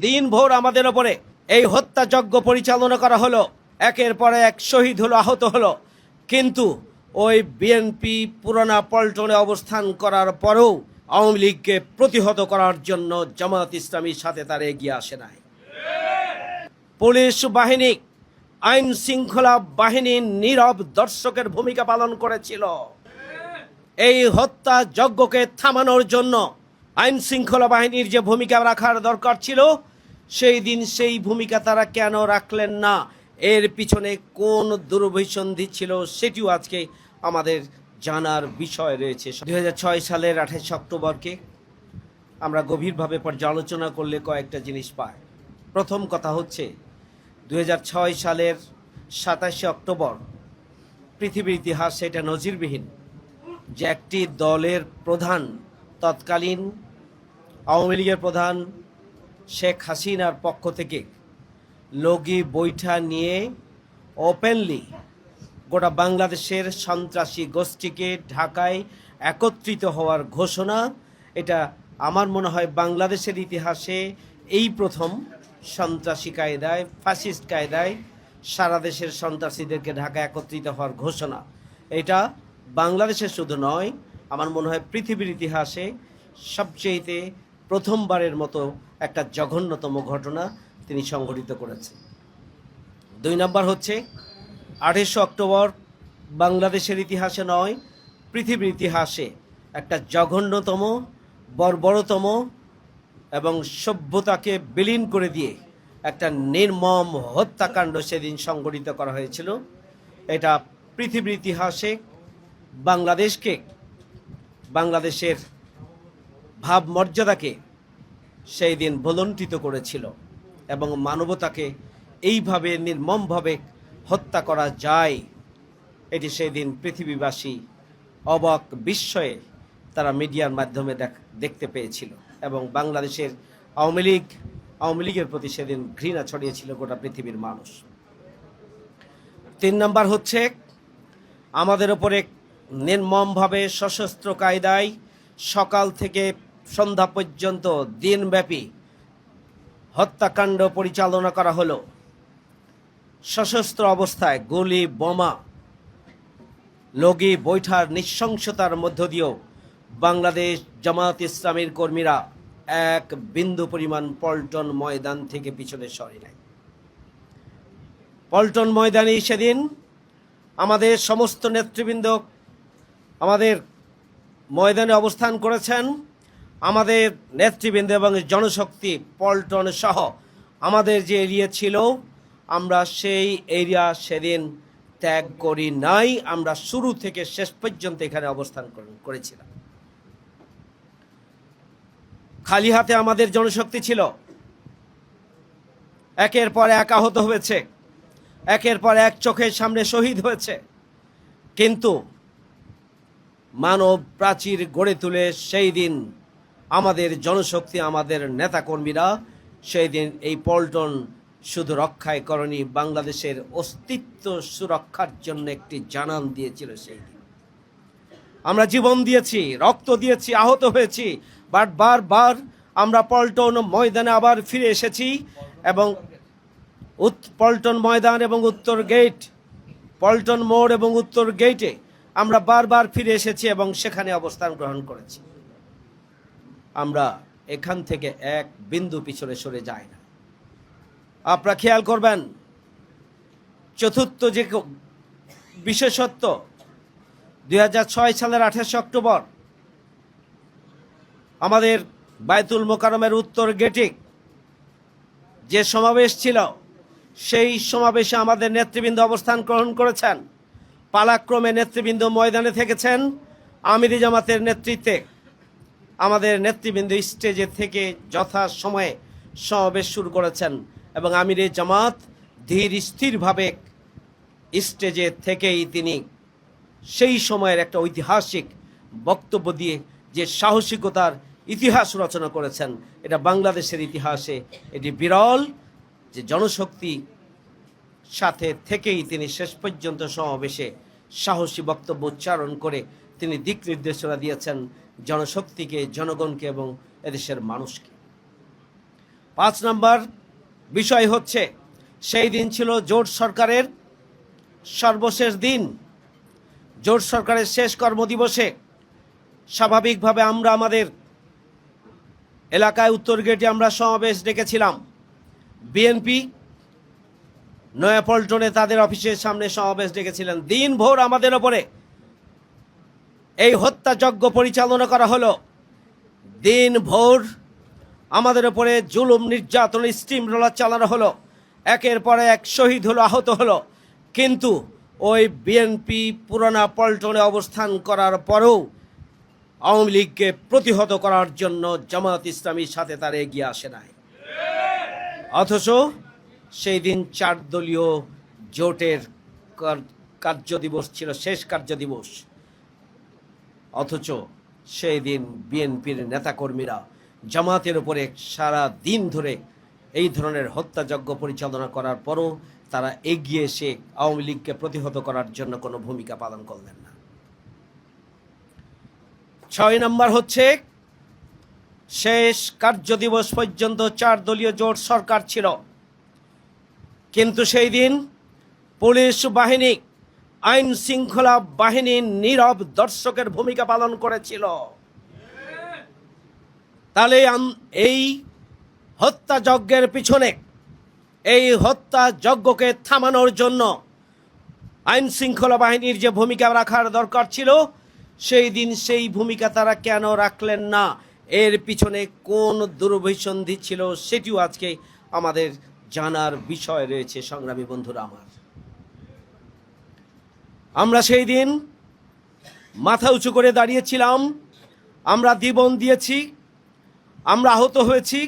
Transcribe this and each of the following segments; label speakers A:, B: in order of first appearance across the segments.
A: দিন ভোর আমাদের ওপরে এই হত্যাযজ্ঞ পরিচালনা করা হলো। একের পর এক শহীদ হলো, আহত হলো। কিন্তু ওই বিএনপি পুরানা পল্টনে অবস্থান করার পরেও আওয়ামী লীগকে প্রতিহত করার জন্য জামাত ইসলামীর সাথে তারা এগিয়ে আসে নাই। পুলিশ বাহিনী আইন শৃঙ্খলা বাহিনী নীরব দর্শকের ভূমিকা পালন করেছিল। এই হত্যা যজ্ঞকে থামানোর জন্য আইন শৃঙ্খলা বাহিনীর যে ভূমিকা রাখার দরকার ছিল সেই দিন সেই ভূমিকা তারা কেন রাখলেন না? এর পিছনে কোন দুর্ভিসন্ধি ছিল সেটিও আজকে আমাদের জানার বিষয় রয়েছে। দুই হাজার ছয় সালের আঠাশ অক্টোবরকে আমরা গভীরভাবে পর্যালোচনা করলে কয়েকটা জিনিস পাই। প্রথম কথা হচ্ছে দু হাজার ছয় সালের সাতাশে অক্টোবর পৃথিবীর ইতিহাসে এটা নজিরবিহীন। যে একটি দলের প্রধান, তৎকালীন আওয়ামী লীগের প্রধান শেখ হাসিনার পক্ষ থেকে লগি বৈঠা নিয়ে ওপেনলি গোটা বাংলাদেশের সন্ত্রাসী গোষ্ঠীকে ঢাকায় একত্রিত হওয়ার ঘোষণা। এটা আমার মনে হয় বাংলাদেশের ইতিহাসে এই প্রথম সন্ত্রাসী কায়দায় ফ্যাসিস্ট কায়দায় সারা দেশের সন্ত্রাসীদেরকে ঢাকা একত্রিত হওয়ার ঘোষণা। এটা বাংলাদেশের শুধু নয়, আমার মনে হয় পৃথিবীর ইতিহাসে সবচেয়েতে প্রথমবারের মতো একটা জঘন্যতম ঘটনা তিনি সংঘটিত করেছেন। দুই নম্বর হচ্ছে আঠাশে অক্টোবর বাংলাদেশের ইতিহাসে নয়, পৃথিবীর ইতিহাসে একটা জঘন্যতম, বর্বরতম এবং সভ্যতাকে বিলীন করে দিয়ে একটা নির্মম হত্যাকাণ্ড সেদিন সংগঠিত করা হয়েছিল। এটা পৃথিবীর ইতিহাসে বাংলাদেশকে, বাংলাদেশের ভাবমর্যাদাকে সেই দিন ভলন্টিত করেছিল এবং মানবতাকে এইভাবে নির্মমভাবে হত্যা করা যায়, এটি সেই দিন পৃথিবীবাসী অবাক বিস্ময়ে তারা মিডিয়ার মাধ্যমে দেখ- দেখতে পেয়েছিল এবং বাংলাদেশের আওয়ামী লীগ, আওয়ামী লীগের প্রতি সেদিন ঘৃণা ছড়িয়েছিল গোটা পৃথিবীর মানুষ। তিন নম্বর হচ্ছে, আমাদের ওপরে নির্মমভাবে সশস্ত্র কায়দায় সকাল থেকে সন্ধ্যা পর্যন্ত দিনব্যাপী হত্যাকাণ্ড পরিচালনা করা হলো। সশস্ত্র অবস্থায় গুলি, বোমা, লগি, বৈঠার নৃশংসতার মধ্য দিয়েও বাংলাদেশ জামাত ইসলামীর কর্মীরা এক বিন্দু পরিমাণ পল্টন ময়দান থেকে পিছনে সরে নাই। পল্টন ময়দানে সেদিন আমাদের সমস্ত নেতৃবৃন্দ আমাদের ময়দানে অবস্থান করেছেন। আমাদের নেতৃবৃন্দ এবং জনশক্তি পল্টন সহ আমাদের যে এরিয়া ছিল, আমরা সেই এরিয়া সেদিন ত্যাগ করি নাই। আমরা শুরু থেকে শেষ পর্যন্ত এখানে অবস্থান করে- করেছিলাম। খালি হাতে আমাদের জনশক্তি ছিল। একের পর এক আহত হয়েছে। একের পর এক চোখের সামনে শহীদ হয়েছে। কিন্তু মানব প্রাচীর গড়ে তুলে সেই দিন আমাদের জনশক্তি, আমাদের নেতাকর্মীরা সেই দিন এই পল্টন শুধু রক্ষায় করণী বাংলাদেশের অস্তিত্ব সুরক্ষার জন্য একটি জানান দিয়েছিল সেই দিন। আমরা জীবন দিয়েছি, রক্ত দিয়েছি, আহত হয়েছি বাট বারবার আমরা পল্টন ময়দানে আবার ফিরে এসেছি এবং পল্টন ময়দান এবং উত্তর গেট পল্টন মোড় এবং উত্তর গেটে আমরা বারবার ফিরে এসেছি এবং সেখানে অবস্থান গ্রহণ করেছি। আমরা এখান থেকে এক বিন্দু পিছনে সরে যাই না। আপনারা খেয়াল করবেন, চতুর্থ যে বিশেষত্ব দু হাজার ছয় সালের আঠাশে অক্টোবর, আমাদের বায়তুল মোকারমের উত্তর গেটে যে সমাবেশ ছিল, সেই সমাবেশে আমাদের নেতৃবৃন্দ অবস্থান গ্রহণ করেছেন। পালাক্রমে নেতৃবৃন্দ ময়দানে থেকেছেন, আমিরি জামাতের নেতৃত্বে। আমাদের নেতৃবৃন্দ স্টেজে থেকে যথা সময়ে সমাবেশ শুরু করেছেন এবং আমিরে জামাত ধীর স্থিরভাবে স্টেজে থেকেই তিনি সেই সময়ের একটা ঐতিহাসিক বক্তব্য দিয়ে যে সাহসিকতার ইতিহাস রচনা করেছেন, এটা বাংলাদেশের ইতিহাসে এটি বিরল যে জনশক্তি সাথে থেকেই তিনি শেষ পর্যন্ত সমাবেশে সাহসী বক্তব্য উচ্চারণ করে তিনি দিক নির্দেশনা দিয়েছেন। জনশক্তিকে, জনগণকে এবং এদেশের মানুষকে। পাঁচ নম্বর বিষয় হচ্ছে, সেই দিন ছিল জোট সরকারের সর্বশেষ দিন। জোট সরকারের শেষ কর্মদিবসে স্বাভাবিকভাবে আমরা আমাদের এলাকায় উত্তর গেটে আমরা সমাবেশ ডেকেছিলাম। বিএনপি নয়াপল্টনে তাদের অফিসের সামনে সমাবেশ ডেকেছিলেন। দিন ভোর আমাদের ওপরে এই হত্যাযজ্ঞ পরিচালনা করা হলো। দিন ভোর আমাদের ওপরে জুলুম নির্যাতন, স্টিম রোলার চালানো হলো। একের পরে এক শহীদ হলো, আহত হলো। কিন্তু ওই বিএনপি পুরানা পল্টনে অবস্থান করার পরেও আওয়ামী লীগকে প্রতিহত করার জন্য জামাত ইসলামীর সাথে তারা এগিয়ে আসে নাই। অথচ সেই দিন চার দলীয় জোটের কার্য দিবস ছিল, শেষ কার্য দিবস অথচ সেই দিন বিএনপির নেতাকর্মীরা জামাতের উপরে সারা দিন ধরে এই ধরনের হত্যাযজ্ঞ পরিচালনা করার পরও তারা এগিয়ে এসে আওয়ামী লীগকে প্রতিহত করার জন্য কোনো ভূমিকা পালন করলেন না। ছয় নম্বর হচ্ছে, শেষ কার্য দিবস পর্যন্ত চার দলীয় জোট সরকার ছিল। কিন্তু সেই দিন পুলিশ বাহিনী আইন শৃঙ্খলা বাহিনী নীরব দর্শকের ভূমিকা পালন করেছিল। তাহলে এই হত্যাযজ্ঞের পিছনে, এই হত্যাযজ্ঞকে থামানোর জন্য আইন শৃঙ্খলা বাহিনীর যে ভূমিকা রাখার দরকার ছিল, সেই দিন সেই ভূমিকা তারা কেন রাখলেন না? এর পিছনে কোন দুর্ভিসন্ধি ছিল, সেটিও আজকে আমাদের জানার বিষয় রয়েছে, সংগ্রামী বন্ধুরা আমার। আমরা সেই দিন মাথা উঁচু করে দাঁড়িয়েছিলাম। আমরা জীবন দিয়েছি। আমরা আহত হয়েছি।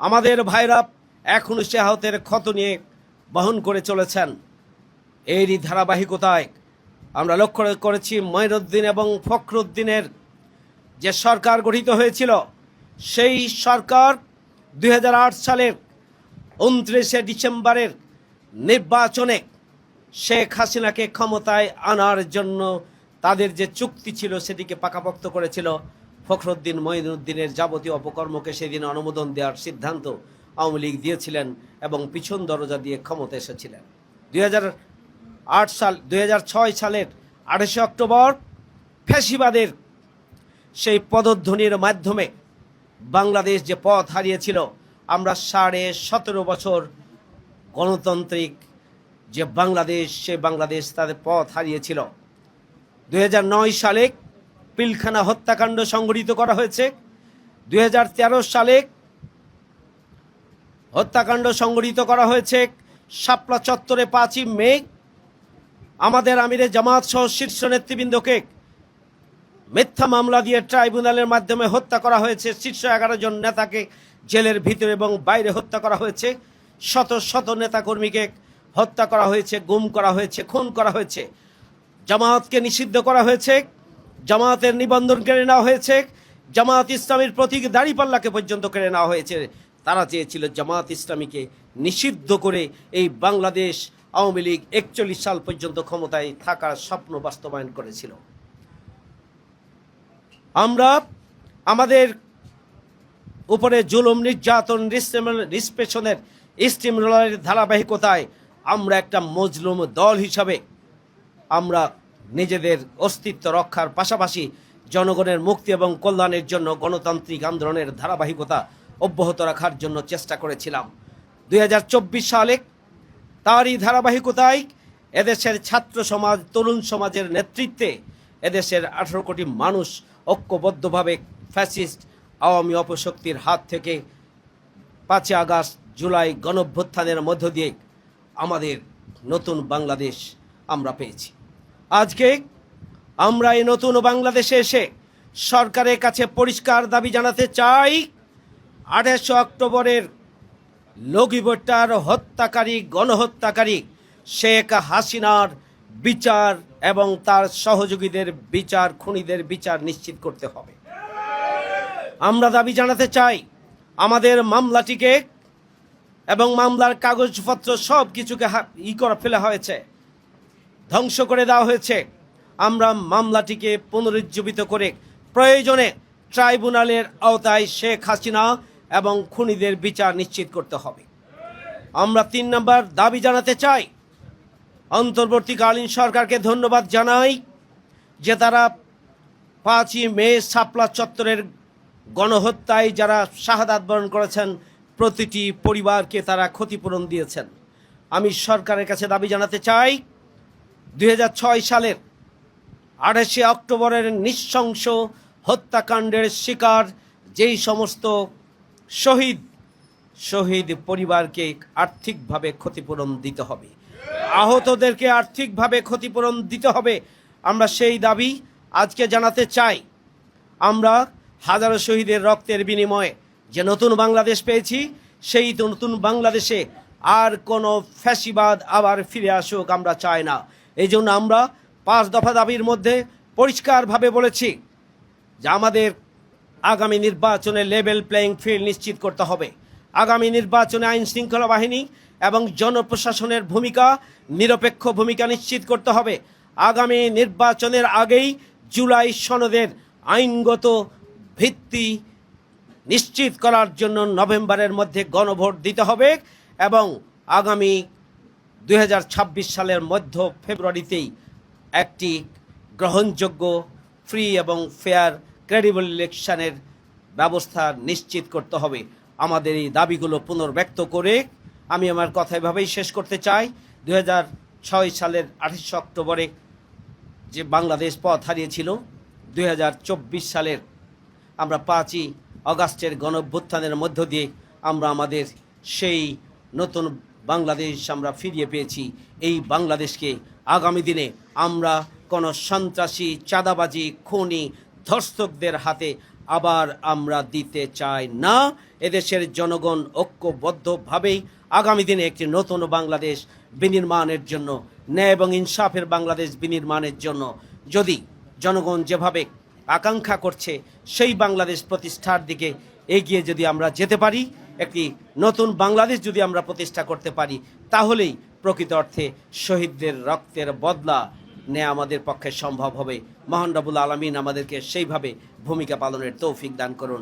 A: আমাদের ভাইরা এখনও সে আহতের ক্ষত নিয়ে বহন করে চলেছেন। এরই ধারাবাহিকতায় আমরা লক্ষ্য করেছি মঈনুদ্দিন এবং ফখরুদ্দিনের যে সরকার গঠিত হয়েছিল, সেই সরকার দু হাজার আট সালের উনত্রিশে ডিসেম্বরের নির্বাচনে শেখ হাসিনাকে ক্ষমতায় আনার জন্য তাদের যে চুক্তি ছিল সেটিকে পাকাপোক্ত করেছিল ফখরুদ্দিন মঈনুদ্দিনের যাবতীয় অপকর্মকে সেদিন অনুমোদন দেওয়ার সিদ্ধান্ত আওয়ামী লীগ দিয়েছিলেন এবং পিছন দরজা দিয়ে ক্ষমতা এসেছিলেন। দুই সাল, দুই সালের আঠাশে অক্টোবর ফ্যাসিবাদের সেই পদধ্বনির মাধ্যমে বাংলাদেশ যে পথ হারিয়েছিল, আমরা সাড়ে সতেরো বছর গণতান্ত্রিক যে বাংলাদেশ, সে বাংলাদেশ তাদের পথ হারিয়েছিল। দুই হাজার নয় সালে পিলখানা হত্যাকাণ্ড সংঘটিত করা হয়েছে। দুই হাজার তেরো সালে হত্যাকাণ্ড সংঘটিত করা হয়েছে শাপলা চত্বরে পাঁচই মে। আমাদের আমিরে জামাত সহ শীর্ষ নেতৃবৃন্দকে মিথ্যা মামলা দিয়ে ট্রাইব্যুনালের মাধ্যমে হত্যা করা হয়েছে। শীর্ষ এগারো জন নেতাকে জেলের ভিতরে এবং বাইরে হত্যা করা হয়েছে। শত শত নেতাকর্মীকে হত্যা করা হয়েছে, গুম করা হয়েছে, খুন করা হয়েছে। জামায়াতকে নিষিদ্ধ করা হয়েছে, জামায়াতের নিবন্ধন কেড়ে নেওয়া হয়েছে জামাত ইসলামীর প্রতীক দাড়িপাল্লাকে পর্যন্ত কেড়ে নেওয়া হয়েছে। তারা চেয়েছিল জামায়াত ইসলামীকে নিষিদ্ধ করে এই বাংলাদেশ আওয়ামী লীগ একচল্লিশ সাল পর্যন্ত ক্ষমতায় থাকার স্বপ্ন বাস্তবায়ন করেছিল। আমরা আমাদের উপরে জুলুম, নির্যাতন নিষ্পেষণের স্টিম রোলারের ধারাবাহিকতায় আমরা একটা মজলুম দল হিসাবে আমরা নিজেদের অস্তিত্ব রক্ষার পাশাপাশি জনগণের মুক্তি এবং কল্যাণের জন্য গণতান্ত্রিক আন্দোলনের ধারাবাহিকতা অব্যাহত রাখার জন্য চেষ্টা করেছিলাম। দু হাজার চব্বিশ সালে তারই ধারাবাহিকতায় এদেশের ছাত্র সমাজ, তরুণ সমাজের নেতৃত্বে এদেশের আঠারো কোটি মানুষ ঐক্যবদ্ধভাবে ফ্যাসিস্ট আওয়ামী অপশক্তির হাত থেকে পাঁচই আগস্ট জুলাই গণভ্যুত্থানের মধ্য দিয়ে আমাদের নতুন বাংলাদেশ আমরা পেয়েছি। আজকে আমরা এই নতুন বাংলাদেশে এসে সরকারের কাছে পরিষ্কার দাবি জানাতে চাই, আঠাশে অক্টোবরের লগিবটার হত্যাকারী, গণহত্যাকারী শেখ হাসিনার বিচার এবং তার সহযোগীদের বিচার, খুনিদের বিচার নিশ্চিত করতে হবে। আমরা দাবি জানাতে চাই, আমাদের মামলাটিকে এবং মামলার কাগজপত্র সব কিছুকে ই করা ফেলা হয়েছে। ধ্বংস করে দেওয়া হয়েছে। আমরা মামলাটিকে পুনরুজ্জীবিত করে প্রয়োজনে ট্রাইব্যুনালের আওতায় শেখ হাসিনা এবং খুনিদের বিচার নিশ্চিত করতে হবে। আমরা তিন নম্বর দাবি জানাতে চাই। অন্তর্বর্তীকালীন সরকারকে ধন্যবাদ জানাই যে তারা পাঁচই মে শাপলা চত্বরের গণহত্যায় যারা শাহাদাত বরণ করেছেন প্রতিটি পরিবারকে তারা ক্ষতিপূরণ দিয়েছেন। আমি সরকারের কাছে দাবি জানাতে চাই দু হাজার ছয় সালের আঠাশে অক্টোবরের নৃশংস হত্যাকাণ্ডের শিকার যেই সমস্ত শহীদ শহীদ পরিবারকে আর্থিকভাবে ক্ষতিপূরণ দিতে হবে। আহতদেরকে আর্থিকভাবে ক্ষতিপূরণ দিতে হবে, আমরা সেই দাবি আজকে জানাতে চাই। আমরা হাজারো শহীদের রক্তের বিনিময়ে যে নতুন বাংলাদেশ পেয়েছি, সেই নতুন বাংলাদেশে আর কোনো ফ্যাসিবাদ আবার ফিরে আসুক আমরা চাই না। এই জন্য আমরা পাঁচ দফা দাবির মধ্যে পরিষ্কারভাবে বলেছি যে আমাদের আগামী নির্বাচনে লেভেল প্লেয়িং ফিল্ড নিশ্চিত করতে হবে। আগামী নির্বাচনে আইন শৃঙ্খলা বাহিনী এবং জনপ্রশাসনের ভূমিকা, নিরপেক্ষ ভূমিকা নিশ্চিত করতে হবে। আগামী নির্বাচনের আগেই জুলাই সনদের আইনগত ভিত্তি নিশ্চিত করার জন্য নভেম্বরের মধ্যে গণভোট দিতে হবে এবং আগামী দু হাজার ছাব্বিশ সালের মধ্য ফেব্রুয়ারিতেই একটি গ্রহণযোগ্য ফ্রি এবং ফেয়ার ক্রেডিবল ইলেকশনের ব্যবস্থা নিশ্চিত করতে হবে। আমাদের এই দাবিগুলো পুনর্ব্যক্ত করে আমি আমার কথা এভাবেই শেষ করতে চাই। দু ছয় সালের আঠাশে অক্টোবরে যে বাংলাদেশ পথ হারিয়েছিল দু হাজার চব্বিশ সালের আমরা পাঁচই অগাস্টের গণভ্যুত্থানের মধ্য দিয়ে আমরা আমাদের সেই নতুন বাংলাদেশ আমরা ফিরিয়ে পেয়েছি। এই বাংলাদেশকে আগামী দিনে আমরা কোনো সন্ত্রাসী, চাঁদাবাজি, খুনি, ধর্ষকদের হাতে আবার আমরা দিতে চাই না। এদেশের জনগণ ঐক্যবদ্ধভাবেই আগামী দিনে একটি নতুন বাংলাদেশ বিনির্মাণের জন্য, ন্যায় এবং ইনসাফের বাংলাদেশ বিনির্মাণের জন্য, যদি জনগণ যেভাবে আকাঙ্ক্ষা করছে সেই বাংলাদেশ প্রতিষ্ঠার দিকে এগিয়ে যদি আমরা যেতে পারি, একটি নতুন বাংলাদেশ যদি আমরা প্রতিষ্ঠা করতে পারি, তাহলেই প্রকৃত অর্থে শহীদদের রক্তের বদলা নেয়া আমাদের পক্ষে সম্ভব হবে। মহান রবুল আলমিন আমাদেরকে সেইভাবে ভূমিকা পালনের তৌফিক দান করুন।